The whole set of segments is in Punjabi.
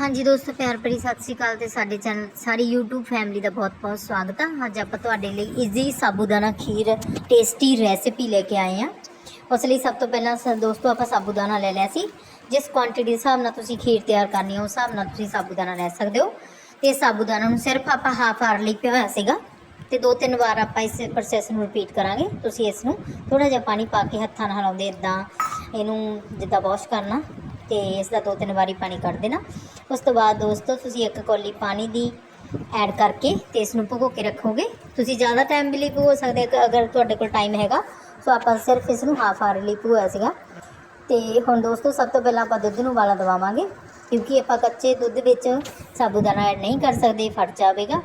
ਹਾਂਜੀ ਦੋਸਤੋ, ਪਿਆਰ ਭਰੀ ਸਤਿ ਸ਼੍ਰੀ ਅਕਾਲ ਤੇ ਸਾਡੇ ਚੈਨਲ, ਸਾਰੀ YouTube ਫੈਮਿਲੀ ਦਾ ਬਹੁਤ-ਬਹੁਤ ਸਵਾਗਤ ਆ। ਅੱਜ ਆਪਾਂ ਤੁਹਾਡੇ ਲਈ easy sabudana kheer tasty recipe ਲੈ ਕੇ ਆਏ ਹਾਂ ਉਸ ਲਈ ਸਭ ਤੋਂ ਪਹਿਲਾਂ ਸ- ਦੋਸਤੋ, ਆਪਾਂ ਸਾਬੂਦਾਨਾ ਲੈ ਲਿਆ ਸੀ। ਜਿਸ ਕੁਆਂਟੀਟੀ ਦੇ ਹਿਸਾਬ ਨਾਲ ਤੁਸੀਂ ਖੀਰ ਤਿਆਰ ਕਰਨੀ ਹੈ ਉਸ ਹਿਸਾਬ ਨਾਲ ਤੁਸੀਂ ਸਾਬੂਦਾਨਾ ਲੈ ਸਕਦੇ ਹੋ। ਤੇ ਸਾਬੂਦਾਨਾ ਨੂੰ ਸਿਰਫ ਆਪਾਂ ਹਾਫ ਆਰ ਲਈ ਪਿਆ ਸੀਗਾ। ਤੇ ਦੋ ਤਿੰਨ ਵਾਰ ਆਪਾਂ ਇਸ ਪ੍ਰੋਸੈਸ ਨੂੰ ਰਿਪੀਟ ਕਰਾਂਗੇ। ਤੁਸੀਂ ਇਸ ਨੂੰ ਥੋੜਾ ਜਿਹਾ ਪਾਣੀ ਪਾ ਕੇ ਹੱਥਾਂ ਨਾਲ ਹਲਾਉਂਦੇ ਇਦਾਂ ਇਹਨੂੰ ਜਿੱਦਾਂ ਵਾਸ਼ ਕਰਨਾ, ਤੇ ਇਸ ਦਾ ਦੋ ਤਿੰਨ ਵਾਰੀ ਪਾਣੀ ਕੱਢ ਦੇਣਾ। ਉਸ ਤੋਂ ਬਾਅਦ ਦੋਸਤੋ, ਤੁਸੀਂ ਇੱਕ ਕੌਲੀ ਪਾਣੀ ਦੀ ਐਡ ਕਰਕੇ ਤੇ ਇਸ ਨੂੰ ਭਗੋ ਕੇ ਰੱਖੋਗੇ। ਤੁਸੀਂ ਜ਼ਿਆਦਾ ਟਾਈਮ ਵੀ ਲਈ ਭਗੋ ਸਕਦੇ ਹੋ, ਅਗਰ ਤੁਹਾਡੇ ਕੋਲ ਟਾਈਮ ਹੈਗਾ, ਸੋ ਆਪਾਂ ਸਿਰਫ ਇਸ ਨੂੰ ਹਾਫ ਆਰ ਲਈ ਭਗੋਇਆ ਸੀਗਾ। ਤੇ ਹੁਣ ਦੋਸਤੋ, ਸਭ ਤੋਂ ਪਹਿਲਾਂ ਆਪਾਂ ਦੁੱਧ ਨੂੰ ਉਬਾਲਾ ਦਵਾਵਾਂਗੇ, ਕਿਉਂਕਿ ਆਪਾਂ ਕੱਚੇ ਦੁੱਧ ਵਿੱਚ ਸਾਬੂਦਾਨਾ ਐਡ ਨਹੀਂ ਕਰ ਸਕਦੇ, ਫਟ ਜਾਵੇਗਾ।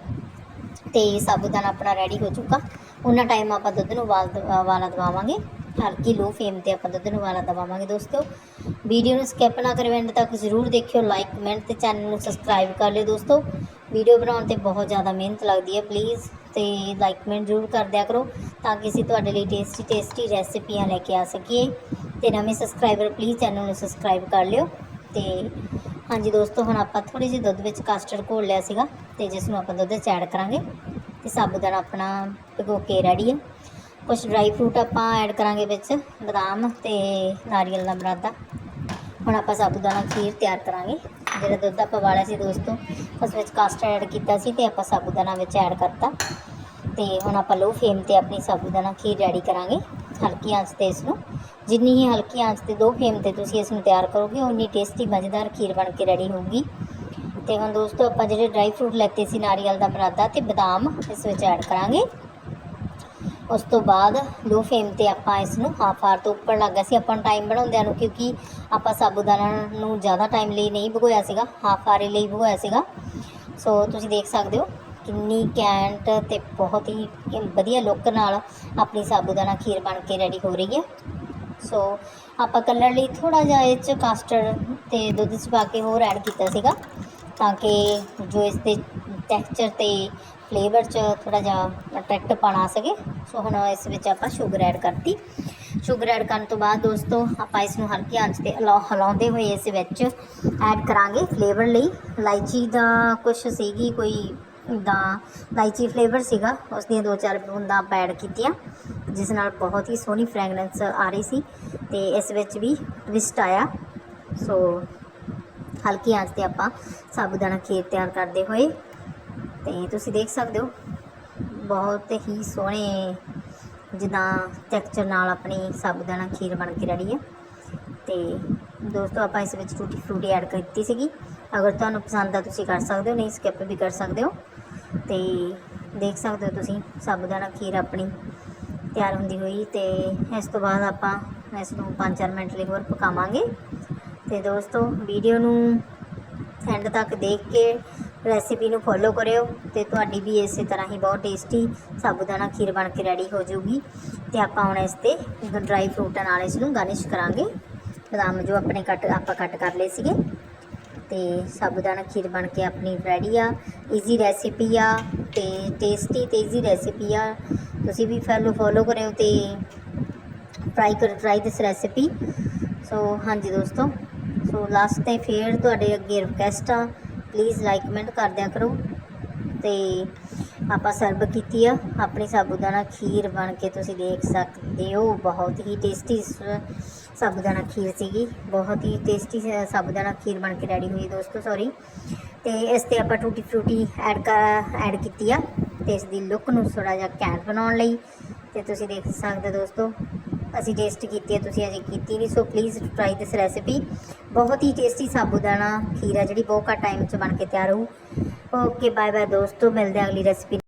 ਤੇ ਸਾਬੂਦਾਨਾ ਆਪਣਾ ਰੈਡੀ ਹੋ ਚੁੱਕਾ। ਉਹਨਾਂ ਟਾਈਮ ਆਪਾਂ ਦੁੱਧ ਨੂੰ ਉਬਾਲ, ਉਬਾਲਾ ਦਵਾਵਾਂਗੇ। ਹਲਕੀ ਲੋ ਫਲੇਮ ਤੇ ਆਪਾਂ ਦੁੱਧ ਨੂੰ ਉਬਾਲਾ ਦਵਾਵਾਂਗੇ ਦੋਸਤੋ। ਵੀਡੀਓ ਨੂੰ ਸਕਿਪ ਨਾ ਕਰਿਓ ਐਂਡ ਤੱਕ ਜ਼ਰੂਰ ਦੇਖਿਓ ਲਾਈਕ ਕਮੈਂਟ ਤੇ ਚੈਨਲ ਨੂੰ ਸਬਸਕ੍ਰਾਈਬ ਕਰ ਲਿਓ ਦੋਸਤੋ। ਵੀਡੀਓ ਬਣਾਉਣ ਤੇ ਬਹੁਤ ਜ਼ਿਆਦਾ ਮਿਹਨਤ ਲੱਗਦੀ ਹੈ ਪਲੀਜ਼ ਤੇ ਲਾਈਕ ਕਮੈਂਟ ਜ਼ਰੂਰ ਕਰ ਦਿਆ ਕਰੋ ਤਾਂ ਕਿ ਅਸੀਂ ਤੁਹਾਡੇ ਲਈ ਟੇਸਟੀ ਟੇਸਟੀ ਰੈਸਿਪੀਆਂ ਲੈ ਕੇ ਆ ਸਕੀਏ। ਤੇ ਨਵੇਂ ਸਬਸਕ੍ਰਾਈਬਰ ਪਲੀਜ਼ ਚੈਨਲ ਨੂੰ ਸਬਸਕ੍ਰਾਈਬ ਕਰ ਲਿਓ। ਤੇ ਹਾਂਜੀ ਦੋਸਤੋ, ਹੁਣ ਆਪਾਂ ਥੋੜੀ ਜਿਹੀ ਦੁੱਧ ਵਿੱਚ ਕਸਟਰਡ ਘੋਲ ਲਿਆ ਸੀਗਾ ਤੇ ਜਿਸ ਨੂੰ ਆਪਾਂ ਦੁੱਧ 'ਚ ਐਡ ਕਰਾਂਗੇ। ਤੇ ਸਾਬੂਦਾਨਾ ਆਪਣਾ ਭਿਗੋ ਕੇ ਰੈਡੀ ਹੈ। ਕੁਝ ਡਰਾਈ ਫਰੂਟ ਆਪਾਂ ਐਡ ਕਰਾਂਗੇ ਵਿੱਚ, ਬਦਾਮ ਤੇ ਨਾਰੀਅਲ ਦਾ ਬਰਾਦਾ। ਹੁਣ ਆਪਾਂ ਸਾਬੂਦਾਨਾ ਖੀਰ ਤਿਆਰ ਕਰਾਂਗੇ। ਜਿਹੜਾ ਦੁੱਧ ਆਪਾਂ ਵਾਲਿਆ ਸੀ ਦੋਸਤੋ, ਉਸ ਵਿੱਚ ਕਸਟਰਡ ਐਡ ਕੀਤਾ ਸੀ ਤੇ ਆਪਾਂ ਸਾਬੂਦਾਨਾ ਵਿੱਚ ਐਡ ਕਰਤਾ। ਤੇ ਹੁਣ ਆਪਾਂ ਲੋ ਫਲੇਮ ਤੇ ਆਪਣੀ ਸਾਬੂਦਾਨਾ ਖੀਰ ਰੈਡੀ ਕਰਾਂਗੇ, ਹਲਕੀ ਆਂਚ ਤੇ ਇਸ ਨੂੰ ਜਿੰਨੀ ਹੀ ਹਲਕੀ ਆਂਚ ਤੇ ਦੋ ਫਲੇਮ ਤੇ ਤੁਸੀਂ ਇਸ ਨੂੰ ਤਿਆਰ ਕਰੋਗੇ, ਉਨੀ ਟੇਸਟੀ ਮਜ਼ੇਦਾਰ ਖੀਰ ਬਣ ਕੇ ਰੈਡੀ ਹੋਊਗੀ। ਤੇ ਹੁਣ ਦੋਸਤੋ, ਆਪਾਂ ਜਿਹੜੇ ਡਰਾਈ ਫਰੂਟ ਲੈਤੇ ਸੀ ਨਾਰੀਅਲ ਦਾ ਬਰਾਦਾ ਤੇ ਬਦਾਮ ਇਸ ਵਿੱਚ ਐਡ ਕਰਾਂਗੇ। ਉਸ ਤੋਂ ਬਾਅਦ ਲੋ ਫਲੇਮ ਤੇ ਆਪਾਂ ਇਸ ਨੂੰ ਹਾਫ ਆਰ ਤੋਂ ਉੱਪਰ ਲੱਗਾ ਸੀ। ਆਪਾਂ ਟਾਈਮ ਬਣਾਉਂਦਿਆਂ ਨੂੰ ਕਿਉਂਕਿ ਆਪਾਂ ਸਾਬੂਦਾਨਾ ਨੂੰ ਜ਼ਿਆਦਾ ਟਾਈਮ ਲਈ ਨਹੀਂ ਭਗੋਇਆ ਸੀਗਾ ਹਾਫ ਆਰ ਲਈ ਭਗੋਇਆ ਸੀਗਾ। ਸੋ ਤੁਸੀਂ ਦੇਖ ਸਕਦੇ ਹੋ ਕਿੰਨੀ ਕੈਂਟ ਤੇ ਬਹੁਤ ਹੀ ਵਧੀਆ ਲੁੱਕ ਨਾਲ ਆਪਣੀ ਸਾਬੂਦਾਨਾ ਖੀਰ ਬਣ ਕੇ ਰੈਡੀ ਹੋ ਰਹੀ ਹੈ। ਸੋ ਆਪਾਂ ਕਲਰ ਲਈ ਥੋੜਾ ਜਿਹਾ ਇਹ ਚ ਕਸਟਰਡ ਤੇ ਦੁੱਧ ਚ ਪਾ ਕੇ ਹੋਰ ਐਡ ਕੀਤਾ ਸੀਗਾ ਤਾਂ ਕਿ ਜੋ ਇਸ ਦੇ ਟੈਕਸਚਰ ਤੇ ਫਲੇਵਰ ਚ ਥੋੜਾ ਜਿਹਾ ਅਟਰੈਕਟਿਵ ਪਾਣਾ ਸਕੇ ਸੋ ਹੁਣ ਇਸ ਵਿੱਚ ਆਪਾਂ ਸ਼ੂਗਰ ਐਡ ਕਰਤੀ। ਸ਼ੂਗਰ ਐਡ ਕਰਨ ਤੋਂ ਬਾਅਦ ਦੋਸਤੋ, ਆਪਾਂ ਇਸ ਨੂੰ ਹਲਕੀ ਆਂਚ ਤੇ ਹਿਲਾ- ਹਿਲਾਉਂਦੇ ਹੋਏ ਇਸ ਵਿੱਚ ਐਡ ਕਰਾਂਗੇ ਫਲੇਵਰ ਲਈ। ਇਲਾਇਚੀ ਦਾ ਕੁਝ ਸੀਗੀ, ਕੋਈ ਦਾ ਇਲਾਇਚੀ ਫਲੇਵਰ ਸੀਗਾ। ਉਸ ਦੀਆਂ ਦੋ ਚਾਰ ਬੂੰਦਾਂ ਆਪਾਂ ਐਡ ਕੀਤੀਆਂ, ਜਿਸ ਨਾਲ ਬਹੁਤ ਹੀ ਸੋਹਣੀ ਫ੍ਰੈਗਰੈਂਸ ਆ ਰਹੀ ਸੀ ਤੇ ਇਸ ਵਿੱਚ ਵੀ ਟਵਿਸਟ ਆਇਆ। ਸੋ ਹਲਕੀ ਆਂਚ ਤੇ ਆਪਾਂ ਸਾਬੂਦਾਨਾ ਖੀਰ ਤਿਆਰ ਕਰਦੇ ਹੋਏ ਤੇ ਤੁਸੀਂ ਦੇਖ ਸਕਦੇ ਹੋ, ਬਹੁਤ ਹੀ ਸੋਹਣੇ ਜਿੱਦਾਂ ਟੈਕਸਚਰ ਨਾਲ ਆਪਣੀ ਸਾਬੂਦਾਨਾ ਖੀਰ ਬਣ ਕੇ ਰੈਡੀ ਹੈ ਤੇ ਦੋਸਤੋ, ਆਪਾਂ ਇਸ ਵਿੱਚ ਟੂਟੀ ਫਰੂਟੀ ਐਡ ਕੀਤੀ ਸੀਗੀ। ਅਗਰ ਤੁਹਾਨੂੰ ਪਸੰਦ ਆ, ਤੁਸੀਂ ਕਰ ਸਕਦੇ ਹੋ, ਨਹੀਂ ਸਕਿਪ ਵੀ ਕਰ ਸਕਦੇ ਹੋ। ਤੇ ਦੇਖ ਸਕਦੇ ਹੋ ਤੁਸੀਂ, ਸਾਬੂਦਾਨਾ ਖੀਰ ਆਪਣੀ ਤਿਆਰ ਹੁੰਦੀ ਹੋਈ ਤੇ ਇਸ ਤੋਂ ਬਾਅਦ ਆਪਾਂ ਇਸ ਨੂੰ 5-4 ਮਿੰਟ ਲਈ ਹੋਰ ਪਕਾਵਾਂਗੇ। ਤੇ ਦੋਸਤੋ ਵੀਡੀਓ ਨੂੰ ਐਂਡ ਤੱਕ ਦੇਖ ਕੇ ਰੈਸਿਪੀ ਨੂੰ ਫੋਲੋ ਕਰਿਓ ਤੇ ਤੁਹਾਡੀ ਵੀ ਇਸੇ ਤਰ੍ਹਾਂ ਹੀ ਬਹੁਤ ਟੇਸਟੀ ਸਾਬੂਦਾਨਾ ਖੀਰ ਬਣ ਕੇ ਰੈਡੀ ਹੋ ਜਾਊਗੀ। ਤੇ ਆਪਾਂ ਹੁਣ ਇਸ ਤੇ ਡਰਾਈ ਫਰੂਟਾਂ ਨਾਲ ਇਸ ਨੂੰ ਗਾਰਨਿਸ਼ ਕਰਾਂਗੇ। ਬਦਾਮ ਜੋ ਆਪਣੇ ਕੱਟ, ਆਪਾਂ ਕੱਟ ਕਰ ਲਏ ਸੀਗੇ। ਤੇ ਸਾਬੂਦਾਨਾ ਖੀਰ ਬਣ ਕੇ ਆਪਣੀ ਰੈਡੀ ਆ। ਈਜ਼ੀ ਰੈਸਿਪੀ ਆ ਤੇ ਟੇਸਟੀ ਤੇ ਈਜ਼ੀ ਰੈਸਿਪੀ ਆ। ਤੁਸੀਂ ਵੀ ਫੋਲੋ ਫੋਲੋ ਕਰਿਓ ਤੇ ਟਰਾਈ ਕਰ ਟਰਾਈ ਦਿਸ ਰੈਸਿਪੀ ਸੋ ਹਾਂਜੀ ਦੋਸਤੋ। ਸੋ ਲਾਸਟ ਤੇ ਫੇਰ ਤੁਹਾਡੇ ਅੱਗੇ ਰਿਕਵੈਸਟ ਆ। ਪਲੀਜ਼ ਲਾਈਕ ਕਮੈਂਟ ਕਰ ਦਿਆ ਕਰੋ। ਤੇ ਆਪਾਂ ਸਰਵ ਕੀਤੀ ਆ। ਆਪਣੀ ਸਾਬੂਦਾਨਾ ਖੀਰ ਬਣ ਕੇ ਤੁਸੀਂ ਦੇਖ ਸਕਦੇ ਹੋ। ਬਹੁਤ ਹੀ ਟੇਸਟੀ ਸਾਬੂਦਾਨਾ ਖੀਰ ਸੀਗੀ। ਬਹੁਤ ਹੀ ਟੇਸਟੀ ਸਾਬੂਦਾਨਾ ਖੀਰ ਬਣ ਕੇ ਰੈਡੀ ਹੋਈ ਦੋਸਤੋ ਸੌਰੀ ਤੇ ਇਸ ਤੇ ਆਪਾਂ ਟੂਟੀ ਫਰੂਟੀ ਐਡ ਕਰ ਐਡ ਕੀਤੀ ਆ। ਤੇ ਇਸ ਦੀ ਲੁੱਕ ਨੂੰ ਥੋੜਾ ਜਿਹਾ ਕੈਂਟ ਬਣਾਉਣ ਲਈ। ਤੇ ਤੁਸੀਂ ਦੇਖ ਸਕਦੇ ਹੋ ਦੋਸਤੋ ਅਸੀਂ ਟੇਸਟ ਕੀਤੀ ਹੈ, ਤੁਸੀਂ ਅਜੇ ਕੀਤੀ ਨਹੀਂ so please try this recipe ਬਹੁਤ ਹੀ ਟੇਸਟੀ ਸਾਬੂਦਾਨਾ ਖੀਰ ਹੈ ਜਿਹੜੀ ਬਹੁਤ ਘੱਟ ਟਾਈਮ 'ਚ ਬਣ ਕੇ ਤਿਆਰ ਹੋਊ। ਓਕੇ ਬਾਏ ਬਾਏ ਦੋਸਤੋ, ਮਿਲਦੇ ਹਾਂ ਅਗਲੀ ਰੈਸਿਪੀ